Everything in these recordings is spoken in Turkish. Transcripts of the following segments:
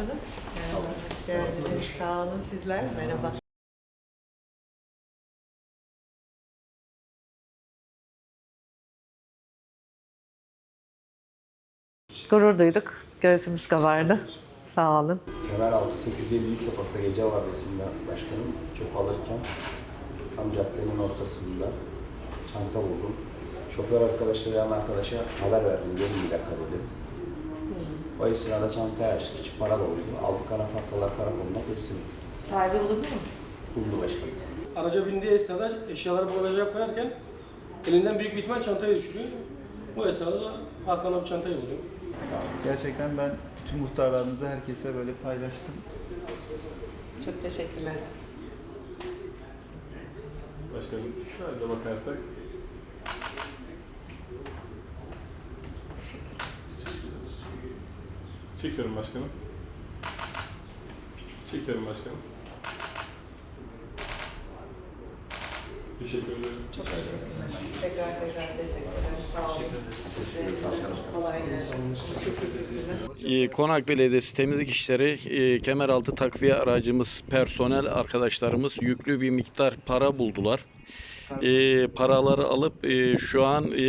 Nasılsınız? Merhaba. Geldiniz. Sağ olun sizler. Merhaba. Gurur duyduk. Göğsümüz kabardı. Sağ olun. Kemeraltı 850 sokakta gece vardiyasında başkanım çok alırken tam caddenin ortasında çanta buldum. Şoför arkadaşla yan arkadaşa haber verdim. Gelin bir dakika dedi. O esnada çantayı açtık. İçi para doluydu. Aldık anafartalar karakoluna teslim ettik. Sahibi bulundu mu? Buldu başkanım. Araca bindiği esnada eşyaları bagaja koyarken elinden büyük bir ihtimal çantayı düşürüyor. Bu esnada da Hakan abi çantayı buluyor. Gerçekten ben bütün muhtarlarımıza herkese böyle paylaştım. Çok teşekkürler. Başkanım şöyle bakarsak. Çekiyorum başkanım. Çekiyorum başkanım. Teşekkür ederim. Çok teşekkürler. Tekrar tekrar teşekkürler. Sağ olun. Sizlere kolay gelsin. Çok teşekkürler. Ee, Konak Belediyesi Temizlik İşleri e, Kemeraltı takviye aracımız, personel arkadaşlarımız yüklü bir miktar para buldular. E, paraları alıp e, şu an e,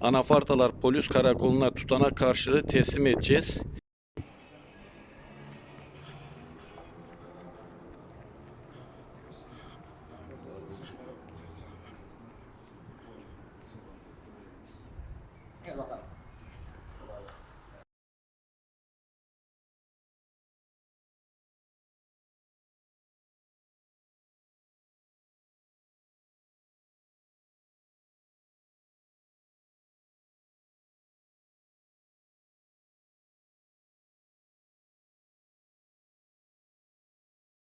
Anafartalar Polis Karakoluna tutana karşı teslim edeceğiz. Gel bakalım.